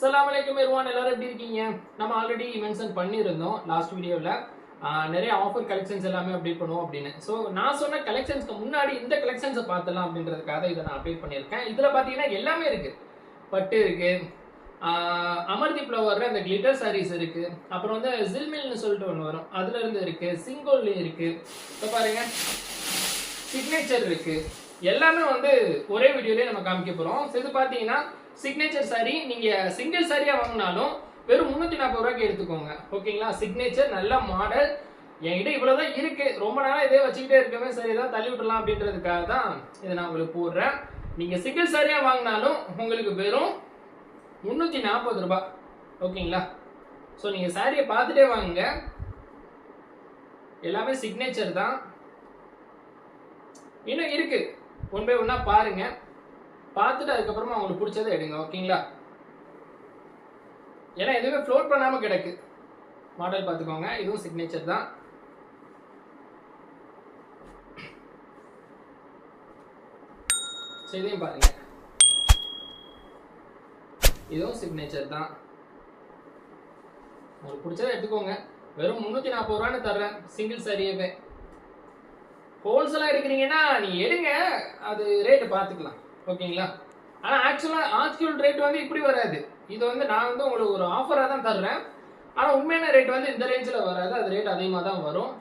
சலாம் வலைக்கம் எருவான் எல்லாரும் எப்படி இருக்கீங்க? நம்ம ஆல்ரெடி மென்ஷன் பண்ணியிருந்தோம் லாஸ்ட் வீடியோவில் நிறைய ஆஃபர் கலெக்ஷன்ஸ் எல்லாமே அப்டேட் பண்ணுவோம் அப்படின்னு. ஸோ நான் சொன்ன கலெக்ஷன்ஸ்க்கு முன்னாடி இந்த கலெக்ஷன்ஸை பார்த்தலாம் அப்படின்றதுக்காக இதை நான் அப்டேட் பண்ணியிருக்கேன். இதில் பார்த்தீங்கன்னா எல்லாமே இருக்குது பட்டு இருக்குது அமர்தீப்ல வர்ற அந்த கிளிட்டர் சாரீஸ் இருக்குது அப்புறம் வந்து ஜில்மில்னு சொல்லிட்டு ஒன்று வரும். அதுலேருந்து இருக்குது சிங்கோல்லையும் இருக்குது இப்போ பாருங்கள் சிக்னேச்சர் இருக்குது எல்லாமே வந்து ஒரே வீடியோலேயே நம்ம காமிக்க போகிறோம் இது பார்த்தீங்கன்னா சிக்னேச்சர் சாரி நீங்கள் சிங்கிள் சாரியாக வாங்கினாலும் வெறும் முந்நூற்றி நாற்பது ரூபாய்க்கு எடுத்துக்கோங்க. ஓகேங்களா சிக்னேச்சர் நல்ல மாடல் என்கிட்ட இவ்வளோதான் இருக்கு. ரொம்ப நேரம் இதே வச்சுக்கிட்டே இருக்கவே சரி தான் தள்ளி விடலாம் அப்படின்றதுக்காக தான் இதை நான் உங்களுக்கு போடுறேன். நீங்கள் சிங்கிள் சாரியாக வாங்கினாலும் உங்களுக்கு வெறும் முந்நூற்றி நாற்பது ரூபாய். ஓகேங்களா ஸோ நீங்கள் சாரியை பார்த்துட்டே வாங்குங்க. எல்லாமே சிக்னேச்சர் தான். இன்னும் இருக்கு. ஒன் பை ஒன்றா பாருங்க. பார்த்துட்டு அதுக்கப்புறமா உங்களுக்கு பிடிச்சதை எடுங்க ஓகேங்களா? ஏன்னா எதுவுமே ஃப்ளோட் பண்ணாமல் கிடக்கு. மாடல் பார்த்துக்கோங்க இதுவும் சிக்னேச்சர் தான். ஸோ இதையும் பாருங்க. இதுவும் சிக்னேச்சர் தான். உங்களுக்கு பிடிச்சதை எடுத்துக்கோங்க. வெறும் முந்நூற்றி நாற்பது ரூபான்னு தர்றேன் சிங்கிள் சரியவே ஹோல்சேலாக எடுக்கிறீங்கன்னா நீ எடுங்க. அது ரேட்டு பார்த்துக்கலாம். ஓகேங்களா? ஆனால் ஆக்சுவலாக ஆக்சுவல் ரேட் வந்து இப்படி வராது. இது வந்து நான் வந்து உங்களுக்கு ஒரு ஆஃபராக தான் தர்றேன். ஆனால் உண்மையான ரேட் வந்து இந்த ரேஞ்சில் வராது. அது ரேட் அதிகமாக தான் வரும்.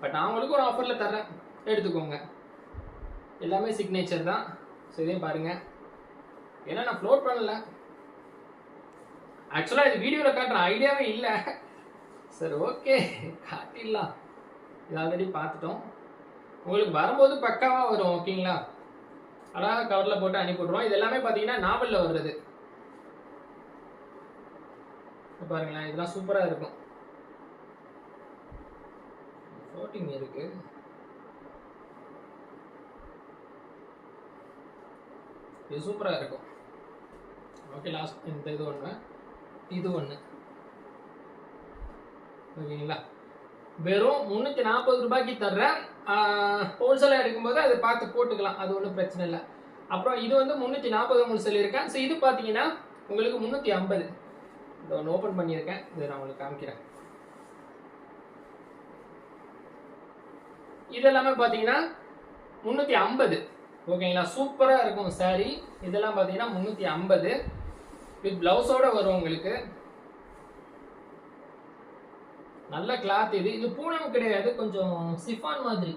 பட் நான் உங்களுக்கு ஒரு ஆஃபரில் தர்றேன். எடுத்துக்கோங்க. எல்லாமே சிக்னேச்சர் தான். ஸோ இதையும் பாருங்கள் ஏன்னா நான் ஃப்ளோட் பண்ணல. ஆக்சுவலாக இது வீடியோவில் காட்டுற ஐடியாவே இல்லை. சரி ஓகே காட்டிடலாம். இது ஆல்ரெடி பார்த்துட்டோம். உங்களுக்கு வரும்போது பக்காவாக வரும் ஓகேங்களா? அழகாக கவரில் போட்டு அனுப்பிவிட்ருவோம் இது எல்லாமே பார்த்தீங்கன்னா நாவலில் வர்றது. பாருங்களேன் இதெல்லாம் சூப்பராக இருக்கும். ஃப்ளோட்டிங் இருக்கு. இது சூப்பராக இருக்கும். ஓகே லாஸ்ட் இந்த இது ஒன்று இது ஒன்று ஓகேங்களா வெறும் முந்நூற்றி நாற்பது ரூபாய்க்கு தர்றேன். ஹோல்சேலாக எடுக்கும்போது அதை பார்த்து போட்டுக்கலாம். அது ஒன்றும் பிரச்சனை இல்லை. அப்புறம் இது வந்து முந்நூற்றி நாற்பது உங்களுக்கு சொல்லியிருக்கேன் ஸோ இது பார்த்தீங்கன்னா உங்களுக்கு முந்நூற்றி ஐம்பது. இதை ஒன்று ஓப்பன் பண்ணியிருக்கேன். இதை நான் உங்களுக்கு காமிக்கிறேன். இதெல்லாமே பார்த்தீங்கன்னா முந்நூற்றி ஐம்பது. ஓகேங்களா சூப்பராக இருக்கும் சாரி இதெல்லாம் பார்த்தீங்கன்னா முந்நூற்றி ஐம்பது. வித் ப்ளவுஸோட வரும் உங்களுக்கு. நல்ல கிளாத் இது. இது பூனம் கிடையாது. கொஞ்சம் சிஃபான் மாதிரி.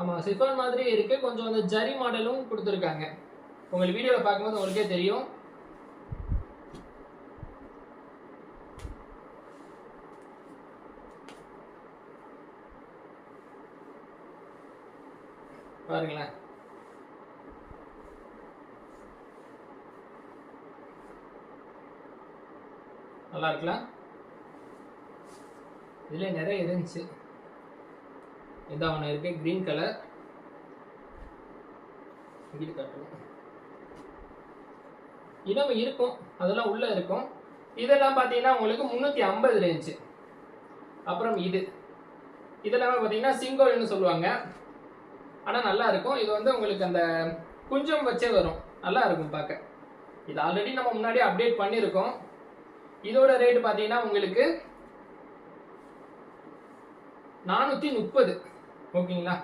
ஆமாம் சிஃபான் மாதிரி இருக்கு. கொஞ்சம் அந்த ஜரி மாடலும் கொடுத்துருக்காங்க. உங்களுக்கு வீடியோவில் பார்க்கும்போது உங்களுக்கே தெரியும். பாருங்களேன். நல்லா இருக்கலாம் இதில் நிறைய இருந்துச்சு. இதான் ஒன்று இருக்கு க்ரீன் கலர் இங்கிட்டு காட்டணும் இன்னும் இருக்கும் அதெல்லாம் உள்ளே இருக்கும். இதெல்லாம் பார்த்தீங்கன்னா உங்களுக்கு முந்நூற்றி ஐம்பது ரேஞ்சு அப்புறம் இது. இதெல்லாமே பார்த்தீங்கன்னா சிங்கோல்னு சொல்லுவாங்க. ஆனால் நல்லா இருக்கும். இது வந்து உங்களுக்கு அந்த குஞ்சம் வச்சே வரும். நல்லா இருக்கும் பார்க்க. இது ஆல்ரெடி நம்ம முன்னாடி அப்டேட் பண்ணியிருக்கோம். இதோட ரேட் பார்த்தீங்கன்னா உங்களுக்கு நானூற்றி முப்பது. ஓகேங்களா?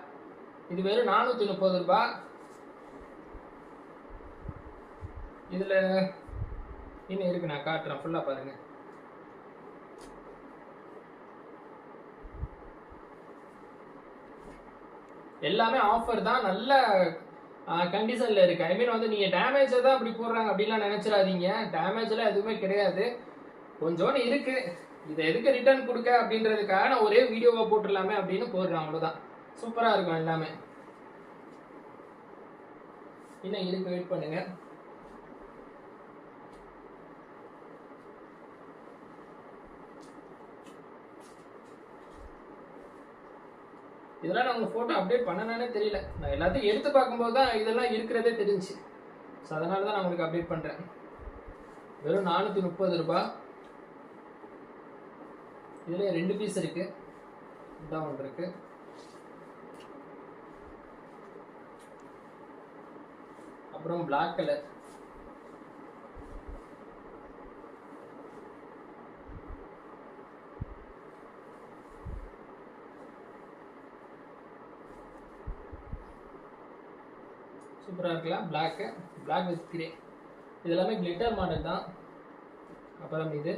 இது வெறும் நானூற்றி முப்பது ரூபாய் இதில் இன்னும் இருக்கு நான் காட்டுறேன். ஃபுல்லாக பாருங்க. எல்லாமே ஆஃபர் தான். நல்ல கண்டிஷனில் இருக்கு. ஐ மீன் வந்து நீங்கள் டேமேஜை தான் அப்படி போடுறாங்க அப்படின்லாம் நினச்சிடாதீங்க. டேமேஜ்லாம் எதுவுமே கிடையாது. கொஞ்சோன்னு இருக்குது இதை எதுக்கு ரிட்டர்ன் கொடுக்க அப்படின்றதுக்காக நான் ஒரே வீடியோவாக போட்டுடலாமே அப்படின்னு போடுறேன் அவ்வளோதான் சூப்பராக இருக்கும் எல்லாமே. இன்னும் இருக்கு வெயிட் பண்ணுங்க. இதெல்லாம் நான் உங்கள் ஃபோட்டோ அப்டேட் பண்ணனானே தெரியல. நான் எல்லாத்தையும் எடுத்து பார்க்கும்போது தான் இதெல்லாம் இருக்கிறதே தெரிஞ்சு ஸோ அதனால தான் நான் உங்களுக்கு அப்டேட் பண்ணுறேன் வெறும் நானூற்றி முப்பது ரூபாய். இதில் ரெண்டு பீஸ் இருக்குது இதான் ஒன்று இருக்குது அப்புறம் பிளாக் கலர் சூப்பராக இருக்கலாம் பிளாக்கு பிளாக் வித் கிரே இதெல்லாமே கிளிட்டர் மாடல் தான். அப்புறம் இது.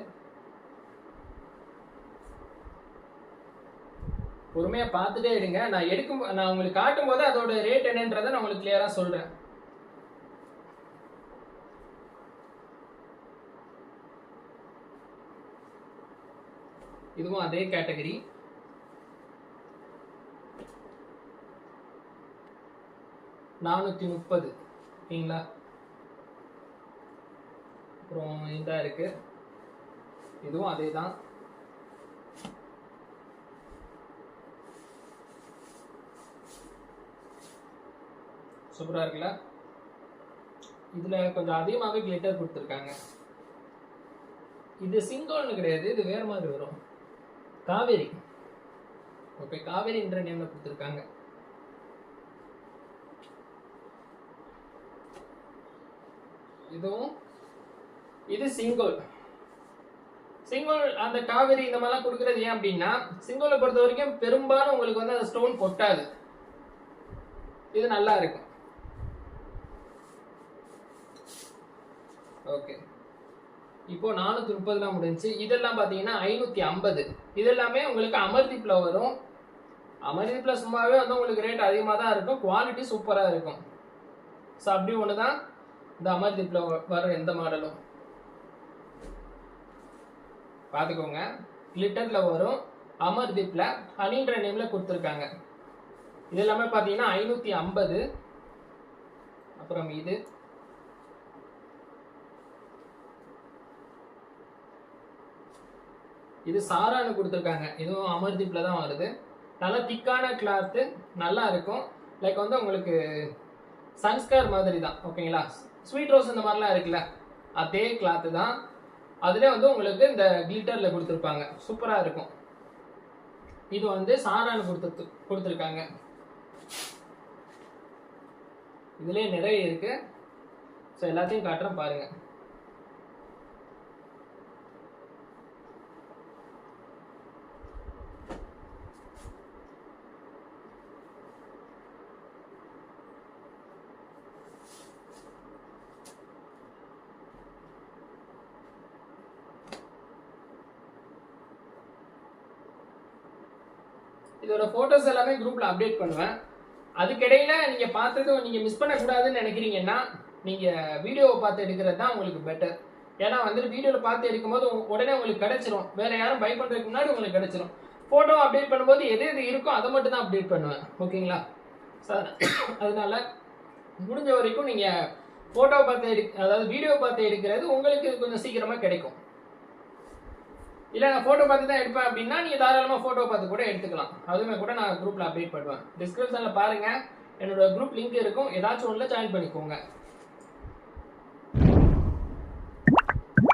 பொறுமையாக பார்த்துட்டே இருங்க. நான் எடுக்கும் நான் உங்களுக்கு காட்டும் போது அதோட ரேட் என்னன்றதை நான் உங்களுக்கு கிளியராக சொல்கிறேன் இதுவும் அதே கேட்டகரி நானூற்றி முப்பது ஓகேங்களா அப்புறம் இதாக இருக்குது இதுவும் அதே தான் சூப்பராக இருக்குல்ல? இதில் கொஞ்சம் அதிகமாகவே கிளிட்டர் கொடுத்துருக்காங்க. இது சிங்கோல்னு கிடையாது இது வேறு மாதிரி வரும். காவேரி. ஓகே காவேரின்ற நேமில் கொடுத்துருக்காங்க. இதுவும் இது சிங்கோல் சிங்கோல் அந்த காவேரி இந்த மாதிரிலாம் கொடுக்கறது ஏன் அப்படின்னா சிங்கோலை பொறுத்த வரைக்கும் பெரும்பாலும் உங்களுக்கு வந்து அந்த ஸ்டோன் கொட்டாது. இது நல்லா இருக்கும். ஓகே இப்போ நானூற்றி முப்பதுலாம் முடிஞ்சுச்சு இதெல்லாம் பார்த்தீங்கன்னா ஐநூற்றி ஐம்பது. இதெல்லாமே உங்களுக்கு அமர்தீப்பில் வரும். அமர்தீப்பில் சும்மாவே வந்து உங்களுக்கு ரேட் அதிகமாக தான் இருக்கும். குவாலிட்டி சூப்பராக இருக்கும். ஸோ அப்படி ஒன்று தான் இந்த அமர்தீப்பில் வர எந்த மாடலும். பார்த்துக்கோங்க. கிளிட்டரில் வரும். அமர்தீப்பில் ஹனின்ற நேமில் கொடுத்துருக்காங்க. இது எல்லாமே பார்த்தீங்கன்னா ஐநூற்றி ஐம்பது. அப்புறம் இது. இது சாரான்னு கொடுத்துருக்காங்க. இதுவும் அமர்தீப்பில் தான் வருது. நல்லா திக்கான கிளாத்து நல்லா இருக்கும். லைக் வந்து உங்களுக்கு சன்ஸ்கார் மாதிரி தான் ஓகேங்களா ஸ்வீட் ரோஸ் இந்த மாதிரிலாம் இருக்குல்ல அதே கிளாத்து தான். அதிலே வந்து உங்களுக்கு இந்த கிளிட்டரில் கொடுத்துருப்பாங்க. சூப்பராக இருக்கும். இது வந்து சாரான்னு கொடுத்து கொடுத்துருக்காங்க. இதுலேயே நிறைய இருக்குது ஸோ எல்லாத்தையும் காட்டுறேன் பாருங்கள் இதோட ஃபோட்டோஸ் எல்லாமே குரூப்பில் அப்டேட் பண்ணுவேன். அதுக்கிடையில் நீங்கள் பார்த்தது நீங்கள் மிஸ் பண்ணக்கூடாதுன்னு நினைக்கிறீங்கன்னா நீங்கள் வீடியோவை பார்த்து எடுக்கிறது தான் உங்களுக்கு பெட்டர் ஏன்னா வந்துட்டு வீடியோவில் பார்த்து எடுக்கும்போது உடனே உங்களுக்கு கிடைச்சிரும். வேறு யாரும் பை பண்ணுறதுக்கு முன்னாடி உங்களுக்கு கிடச்சிரும். ஃபோட்டோ அப்டேட் பண்ணும்போது எது எது இருக்கோ அதை மட்டும் தான் அப்டேட் பண்ணுவேன். ஓகேங்களா? சார் அதனால முடிஞ்ச வரைக்கும் நீங்கள் ஃபோட்டோ பார்த்து எடு அதாவது வீடியோ பார்த்து எடுக்கிறது உங்களுக்கு கொஞ்சம் சீக்கிரமாக கிடைக்கும். இல்லை நான் ஃபோட்டோ பார்த்து தான் எடுப்பேன் அப்படின்னா நீங்கள் தாராளமாக ஃபோட்டோ பார்த்து கூட எடுத்துக்கலாம். அதுவுமே கூட நான் குரூப்பில் அப்டேட் பண்ணுவேன். டிஸ்கிரிப்ஷனில் பாருங்கள் என்னோட குரூப் லிங்க் இருக்கும். ஏதாச்சும் ஒன்றில் ஜாயின் பண்ணிக்கோங்க.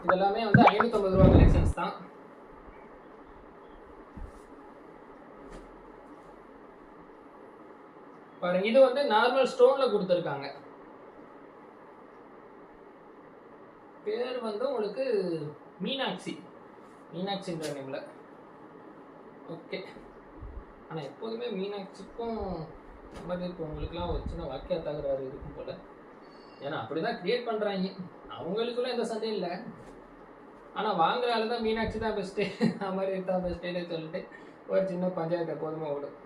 இதெல்லாமே வந்து ஐநூற்றம்பது ரூபா கலெக்ஷன்ஸ் தான். பாருங்க இது வந்து நார்மல் ஸ்டோன்ல கொடுத்துருக்காங்க. பேர் வந்து உங்களுக்கு மீனாட்சி. மீனாட்சின்ற நேமில் ஓகே ஆனால் எப்போதுமே மீனாட்சிக்கும் அமர்தீப் உங்களுக்குலாம் ஒரு சின்ன வாக்கிய தகராறு இருக்கும் போல். ஏன்னா அப்படிதான் க்ரியேட் பண்ணுறாங்க அவங்களுக்குள்ள எந்த சண்டையும் இல்லை. ஆனால் வாங்குற ஆளு தான் மீனாட்சி தான் பெஸ்ட்டு அமர்தீப் தான் பெஸ்ட்டுன்னு சொல்லிட்டு ஒரு சின்ன பஞ்சாயத்து எப்போதுமே ஓடும்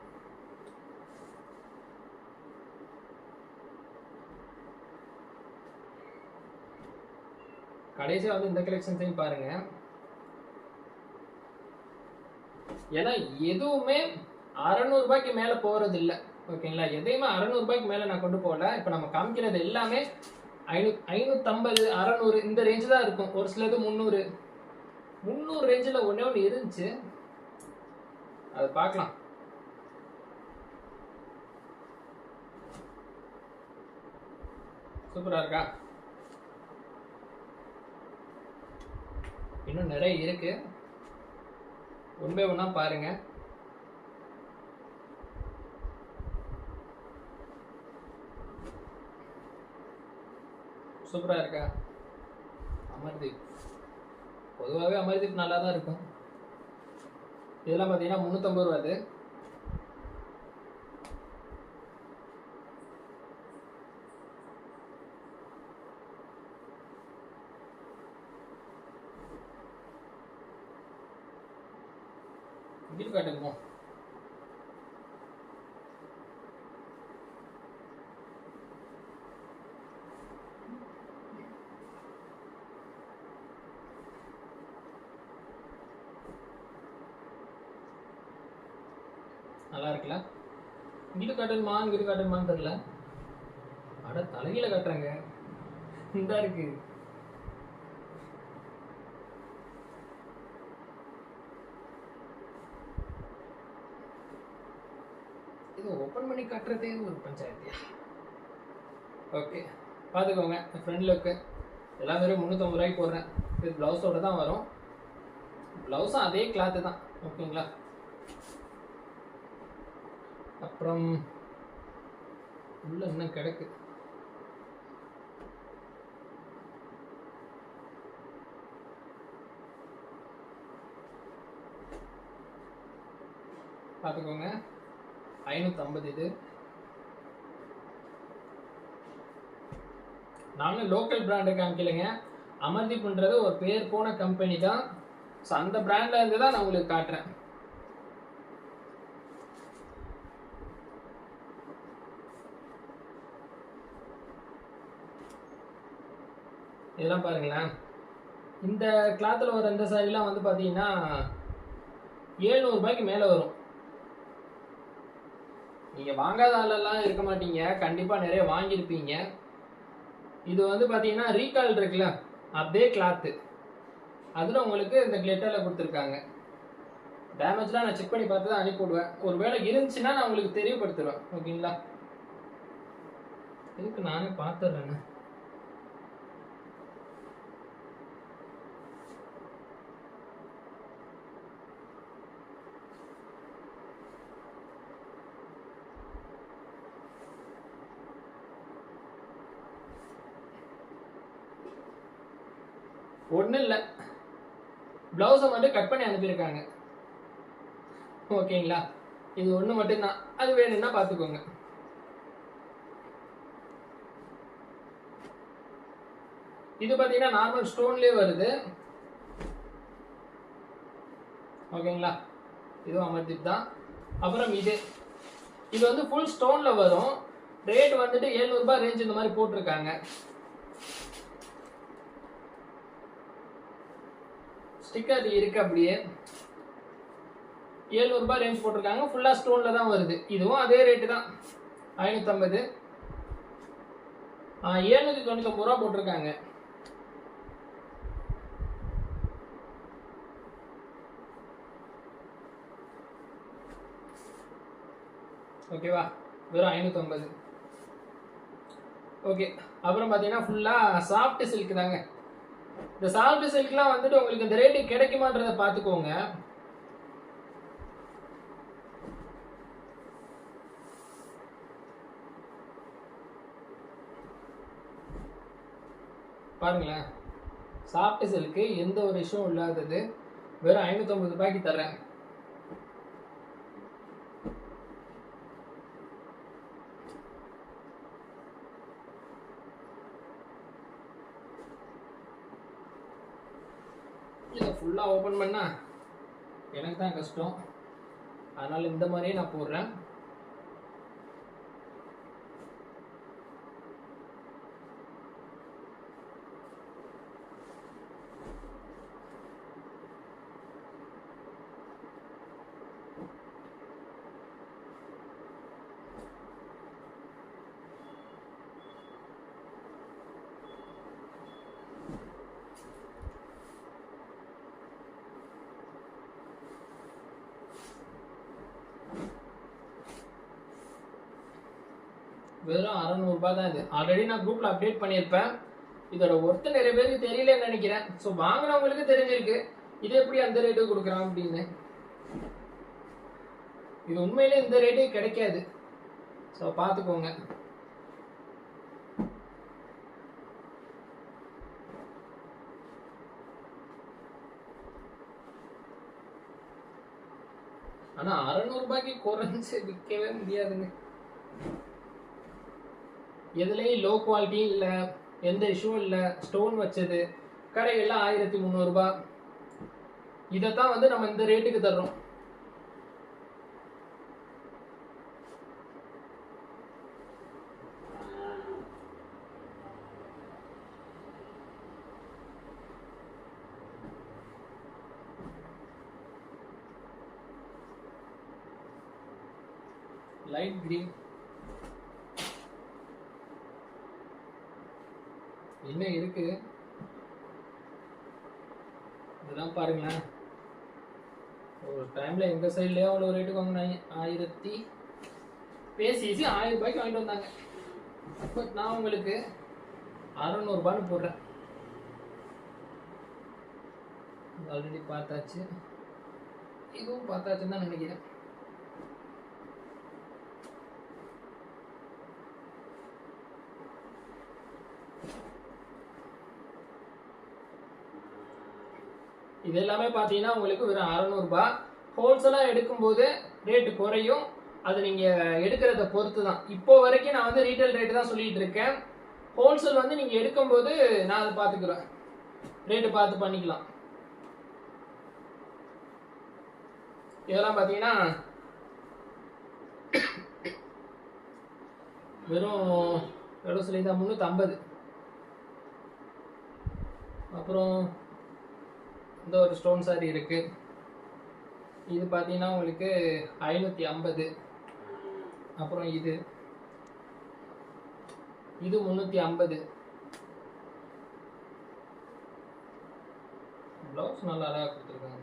கடைசியாக வந்து இந்த கலெக்ஷன்ஸையும் பாருங்கள் ஏன்னா எதுவுமே அறநூறுபாய்க்கு மேலே போகிறது இல்லை ஓகேங்களா? எதையுமே அறநூறுபாய்க்கு மேலே நான் கொண்டு போகல. இப்போ நம்ம காமிக்கிறது எல்லாமே ஐநூ ஐநூற்றம்பது அறநூறு இந்த ரேஞ்சு தான் இருக்கும். ஒரு சிலது முந்நூறு. முந்நூறு ரேஞ்சில் ஒன்றே ஒன்று இருந்துச்சு. அதை பார்க்கலாம். சூப்பராக இருக்கா? இன்னும் நிறைய இருக்குது ஒன் பை ஒன்னா பாருங்க. சூப்பரா இருக்கா? அமர்தீப். பொதுவாகவே அமர்தீப் நல்லா தான் இருக்கும். இதெல்லாம் பார்த்தீங்கன்னா முந்நூற்றம்பது ரூபா அது. இங்கிட்டு காட்டுங்க நல்லா இருக்குல்ல? இங்கிட்டு காட்டுமா இங்கிட்டு காட்டுமான்னு தெரியல. அட தலையில காட்டுறாங்க. இந்த இருக்கு. இது ஓப்பன் பண்ணி கட்டுறதே ஒரு பஞ்சாயத்தியா ஓகே பார்த்துக்கோங்க ஃப்ரெண்ட் லுக்கு எல்லாம் வெறும் முந்நூற்றம்பது ரூபாய்க்கு போடுறேன். இது ப்ளவுஸோட தான் வரும். ப்ளவுஸும் அதே கிளாத்து தான் ஓகேங்களா அப்புறம் உள்ள இன்னும் கிடக்கு. பார்த்துக்கோங்க ஐநூற்றம்பது இது. நானும் லோக்கல் பிராண்டு காமிக்கலைங்க. அமர்தீப்ன்றது ஒரு பேர் போன கம்பெனி தான். ஸோ அந்த பிராண்ட்ல இருந்து தான் நான் உங்களுக்கு காட்டுறேன். இதெல்லாம் பாருங்களேன். இந்த கிளாத்தில் வர இந்த சாரிலாம் வந்து பார்த்தீங்கன்னா ஏழ்நூறுபாய்க்கு மேலே வரும். நீங்கள் வாங்காத ஆளெல்லாம் இருக்க மாட்டீங்க. கண்டிப்பாக நிறைய வாங்கியிருப்பீங்க. இது வந்து பார்த்தீங்கன்னா ரீகால் இருக்குல்ல? அப்படியே கிளாத்து அதில் உங்களுக்கு இந்த கிளெட்டரில் கொடுத்துருக்காங்க. டேமேஜ்லாம் நான் செக் பண்ணி பார்த்து தான் அனுப்பிவிடுவேன் ஒருவேளை ஒரு வேளை இருந்துச்சுன்னா நான் உங்களுக்கு தெரியப்படுத்துவேன் ஓகேங்களா? இதுக்கு நானே பார்த்துட்றேன்னு ஒன்றும் இல்லை. ப்ளவுஸை மட்டும் கட் பண்ணி அனுப்பியிருக்காங்க. ஓகேங்களா? இது ஒன்று மட்டும்தான். அது வேணும்னா பார்த்துக்கோங்க. இது பார்த்தீங்கன்னா நார்மல் ஸ்டோன்லேயே வருது. ஓகேங்களா? இதுவும் அமர்ஜித் தான் அப்புறம் இது. இது வந்து ஃபுல் ஸ்டோனில் வரும். ரேட் வந்துட்டு எழுநூறுபா ரேஞ்ச் இந்த மாதிரி போட்டிருக்காங்க. ஸ்டிக்கர் இருக்கு அப்படியே. 700 ரூபாய் ரேஞ்ச் போட்டிருக்காங்க. ஃபுல்லாக ஸ்டோனில் தான் வருது. இதுவும் அதே ரேட்டு தான். ஐநூற்றம்பது ஏழ்நூற்றி தொண்ணூத்தொம்பது ரூபா போட்டிருக்காங்க. ஓகேவா வெறும் ஐநூற்றம்பது ஓகே அப்புறம் பார்த்தீங்கன்னா ஃபுல்லாக சாஃப்ட் சில்க் தாங்க. இந்த சாஃப்ட் சில்க்லாம் வந்துட்டு உங்களுக்கு இந்த ரேட்டு கிடைக்குமான்றத பார்த்துக்கோங்க. பாருங்களேன். சாஃப்ட் சில்க்கு எந்த ஒரு இஷ்யூவும் இல்லாதது. வெறும் ஐநூற்றம்பது ரூபாய்க்கு தர்றேன் இதை ஃபுல்லாக ஓப்பன் பண்ணால் எனக்கு தான் கஷ்டம். அதனால் இந்த மாதிரியே நான் போடுறேன். வெறும் அறநூறுபா தான் இது. ஆல்ரெடி நான் குரூப்பில் அப்டேட் பண்ணியிருப்பேன். இதோட ஒர்த்து நிறைய பேருக்கு தெரியலன்னு நினைக்கிறேன். ஸோ வாங்கினவங்களுக்கு தெரிஞ்சிருக்கு. இது எப்படி அந்த ரேட்டு கொடுக்குறான் அப்படின்னு. இது உண்மையிலே இந்த ரேட்டே கிடைக்காது. ஸோ பார்த்துக்கோங்க. ஆனால் அறநூறுபாய்க்கு குறைஞ்சு விற்கவே முடியாதுங்க. எதுலேயும் லோ குவாலிட்டி இல்லை எந்த இஷ்யூவும் இல்லை. ஸ்டோன் வச்சது கடைகளில் ஆயிரத்தி முந்நூறுரூபா தான் வந்து நம்ம இந்த ரேட்டுக்கு தர்றோம். லைட் கிரீன் இன்னும் இருக்கு? இதெல்லாம் பாருங்களேன். ஒரு டைம்ல எங்க சைட்லயே அவ்வளோ ரேட்டுக்கு வாங்கினாங்க ஆயிரத்தி பேசி ஆயிரம் ரூபாய்க்கு வாங்கிட்டு வந்தாங்க. அப்போ நான் உங்களுக்கு அறநூறுபான்னு போடுறேன். ஆல்ரெடி பார்த்தாச்சு. இதுவும் பார்த்தாச்சுன்னு தான் நினைக்கிறேன். இது எல்லாமே பார்த்தீங்கன்னா உங்களுக்கு வெறும் அறநூறுபா. ஹோல்சேலாக எடுக்கும்போது ரேட்டு குறையும். அது நீங்கள் எடுக்கிறத பொறுத்து தான் இப்போ வரைக்கும் நான் வந்து ரீட்டைல் ரேட்டு தான் சொல்லிகிட்டு இருக்கேன். ஹோல்சேல் வந்து நீங்கள் எடுக்கும்போது நான் அதை பார்த்துக்குறேன். ரேட்டு பார்த்து பண்ணிக்கலாம். இதெல்லாம் பார்த்தீங்கன்னா வெறும் எவ்வளோ சொல்லியிருந்தா முந்நூற்றம்பது அப்புறம் இந்த ஒரு ஸ்டோன் சாரி இருக்கு. இது பார்த்தீங்கன்னா உங்களுக்கு ஐநூற்றி ஐம்பது. அப்புறம் இது. இது முந்நூற்றி ஐம்பது. ப்ளவுஸ் நல்லா அழகாக கொடுத்துருக்காங்க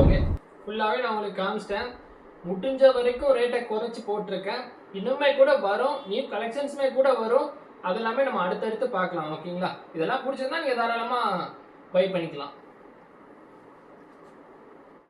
ஓகே ஃபுல்லாகவே நான் உங்களுக்கு காமிச்சிட்டேன். முடிஞ்ச வரைக்கும் ரேட்டை குறைச்சி போட்டிருக்கேன். இன்னுமே கூட வரும். நியூ கலெக்ஷன்ஸுமே கூட வரும். அது எல்லாமே நம்ம அடுத்தடுத்து பார்க்கலாம். ஓகேங்களா இதெல்லாம் பிடிச்சிருந்தா நீங்கள் தாராளமாக பை பண்ணிக்கலாம்.